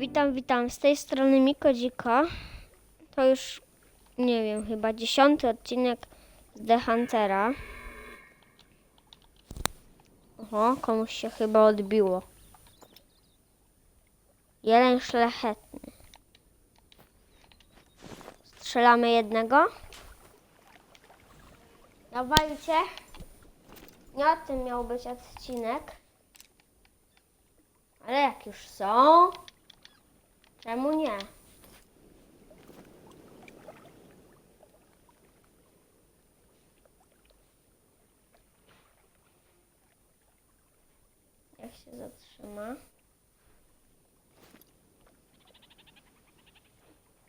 Witam, witam. Z tej strony Mikodziko. To już, nie wiem, chyba dziesiąty odcinek z The Huntera. Oho, komuś się chyba odbiło. Jeleń szlachetny. Strzelamy jednego. Dawajcie. Nie o tym miał być odcinek. Ale jak już są, czemu nie? Jak się zatrzyma?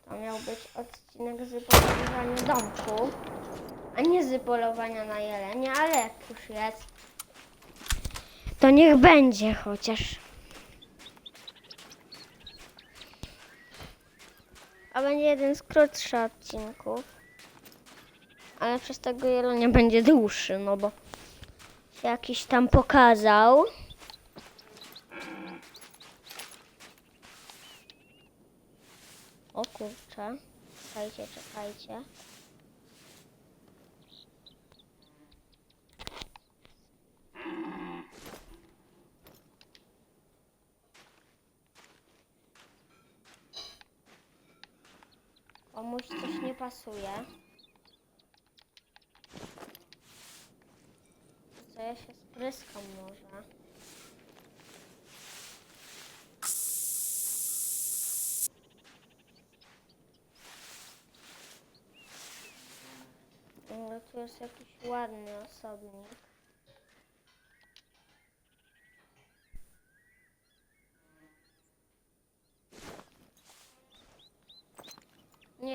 To miał być odcinek z polowania domku, a nie z polowania na jelenie, ale jak już jest, to niech będzie chociaż. A będzie jeden z krótszych odcinków. Ale przez tego jelonia będzie dłuższy, no bo jakiś tam pokazał. O kurczę. Czekajcie, czekajcie. Komuś coś nie pasuje. Co ja się spryskam może. Ale tu jest jakiś ładny osobnik.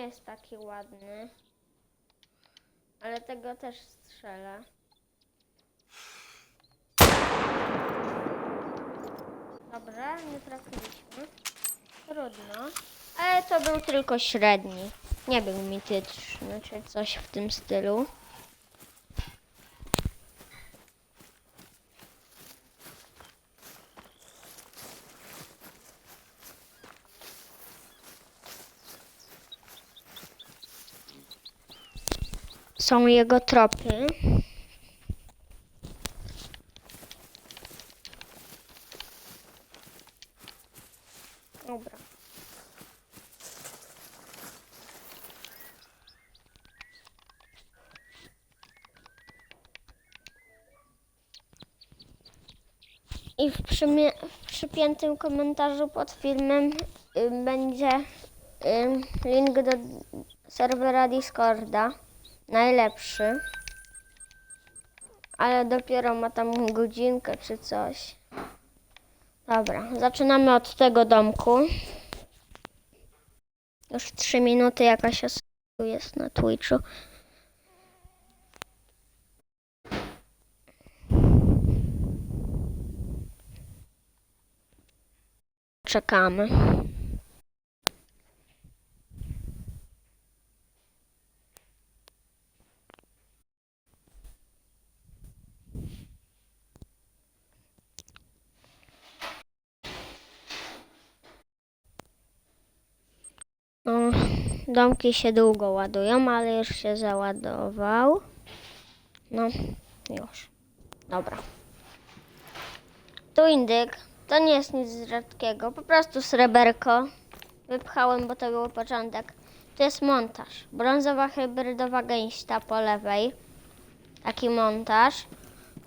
Jest taki ładny. Ale tego też strzelę. Dobra, nie trafiliśmy. Trudno. Ale to był tylko średni. Nie był mityczny, czy coś w tym stylu. Są jego tropy. Dobra. I w, przypiętym komentarzu pod filmem y, będzie y, link do serwera Discorda. Najlepszy. Ale dopiero ma tam godzinkę czy coś. Dobra, zaczynamy od tego domku. Już 3 minuty jakaś osoba jest na Twitchu. Czekamy. No, domki się długo ładują, ale już się załadował. No, już. Dobra. Tu indyk. To nie jest nic rzadkiego. Po prostu sreberko. Wypchałem, bo to był początek. To jest montaż. Brązowa hybrydowa gęśta po lewej. Taki montaż.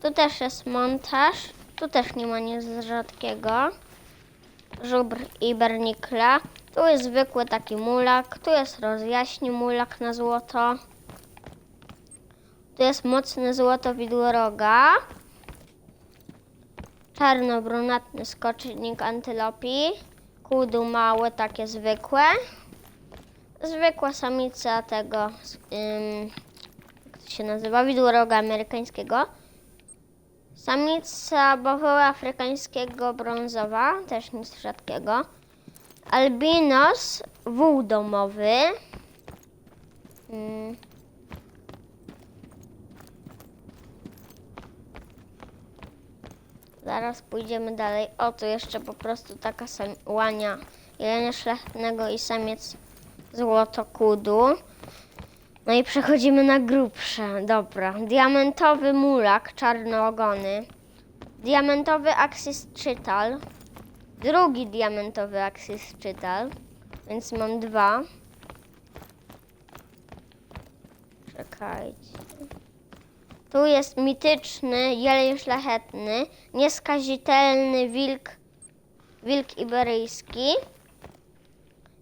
Tu też jest montaż. Tu też nie ma nic rzadkiego. Żubr i bernikla. Tu jest zwykły taki mulak. Tu jest rozjaśni mulak na złoto. Tu jest mocny złoto widłoroga. Czarno-brunatny skocznik antylopii. Kudu małe, takie zwykłe. Zwykła samica tego, ym, jak to się nazywa, widłoroga amerykańskiego. Samica bawoła afrykańskiego brązowa, też nic rzadkiego. Albinos, wół domowy. Mm. Zaraz pójdziemy dalej. O, tu jeszcze po prostu taka łania jelenia szlachetnego i samiec złotokudu. No i przechodzimy na grubsze. Dobra. Diamentowy mulak, czarnoogony. Diamentowy aksis czytal. Drugi diamentowy aksis czytal. Więc mam dwa. Czekajcie. Tu jest mityczny jeleń szlachetny, nieskazitelny wilk, wilk iberyjski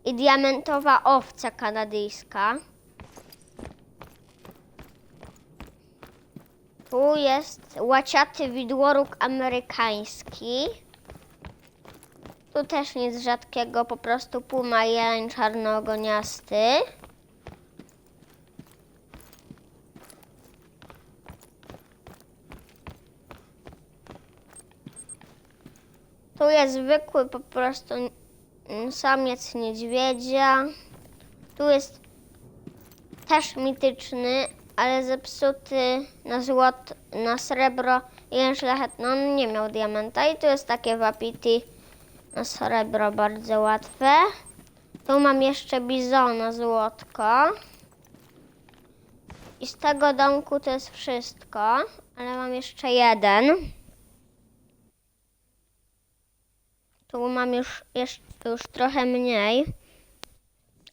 i diamentowa owca kanadyjska. Tu jest łaciaty widłoróg amerykański. Tu też nic rzadkiego, po prostu puma jeleń czarnoogoniasty. Tu jest zwykły po prostu samiec niedźwiedzia. Tu jest też mityczny, ale zepsuty na złot, na srebro jeden szlachetny. On nie miał diamenta i tu jest takie wapiti na srebro bardzo łatwe. Tu mam jeszcze bizona złotko. I z tego domku to jest wszystko, ale mam jeszcze jeden. Tu mam już, już trochę mniej.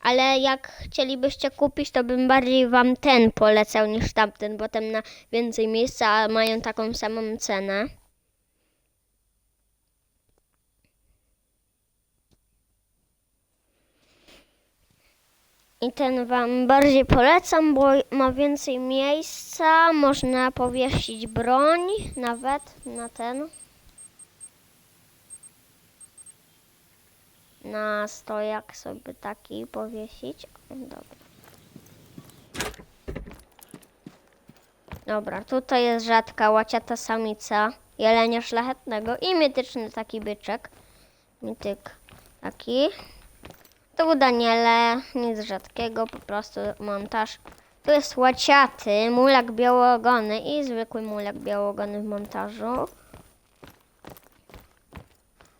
Ale jak chcielibyście kupić, to bym bardziej wam ten polecał niż tamten, bo ten na więcej miejsca, a mają taką samą cenę. I ten wam bardziej polecam, bo ma więcej miejsca, można powiesić broń nawet na ten. na stojak sobie taki powiesić. Dobra. Dobra, tutaj jest rzadka łaciata samica jelenia szlachetnego i mityczny taki byczek. Mityk taki. Tu Daniele, nic rzadkiego, po prostu montaż. Tu jest łaciaty, mulak białogony i zwykły mulak białogony w montażu.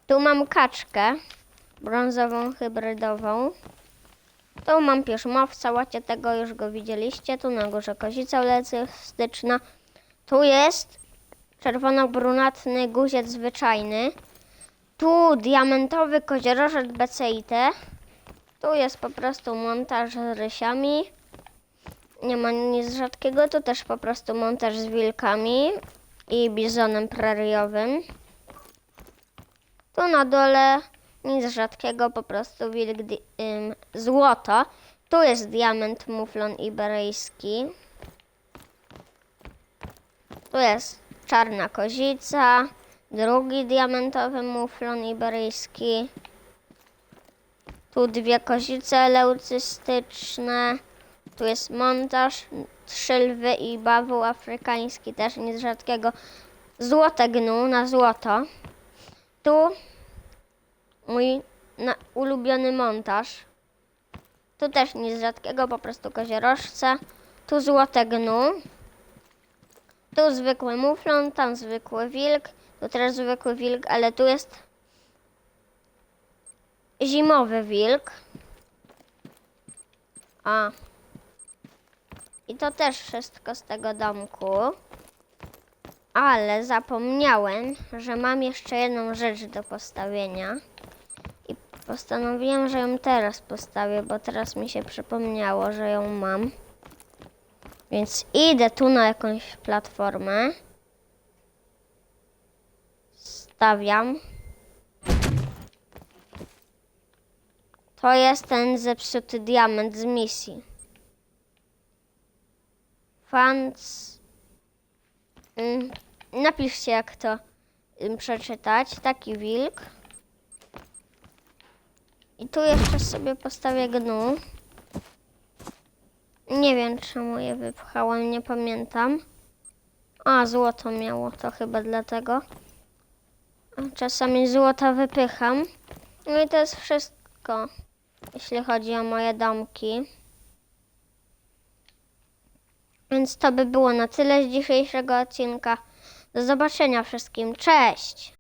Tu mam kaczkę brązową hybrydową. Tu mam pierzmowca łaciatego, już go widzieliście. Tu na górze kozica lecystyczna. Tu jest czerwono-brunatny guziec zwyczajny. Tu diamentowy koziorożec BCIT. Tu jest po prostu montaż z rysiami. Nie ma nic rzadkiego. Tu też po prostu montaż z wilkami i bizonem preriowym. Tu na dole nic rzadkiego, po prostu wilk ym, złoto. Tu jest diament muflon iberyjski. Tu jest czarna kozica. Drugi diamentowy muflon iberyjski. Tu dwie kozice leucystyczne. Tu jest montaż, trzy lwy i bawoł afrykański, też nic rzadkiego. Złote gnu na złoto. Tu mój ulubiony montaż. Tu też nic rzadkiego, po prostu koziorożce. Tu złote gnu. Tu zwykły muflon, tam zwykły wilk. Tu też zwykły wilk, ale tu jest zimowy wilk. A. I to też wszystko z tego domku. Ale zapomniałem, że mam jeszcze jedną rzecz do postawienia. I postanowiłem, że ją teraz postawię, bo teraz mi się przypomniało, że ją mam. Więc idę tu na jakąś platformę. Stawiam. To jest ten zepsuty diament z misji. Fans. Mm, Napiszcie, jak to ym, przeczytać. Taki wilk. I tu jeszcze sobie postawię gnu. Nie wiem, czemu je wypchałem, nie pamiętam. A, złoto miało, to chyba dlatego. Czasami złota wypycham. No i to jest wszystko, jeśli chodzi o moje domki. Więc to by było na tyle z dzisiejszego odcinka. Do zobaczenia wszystkim. Cześć!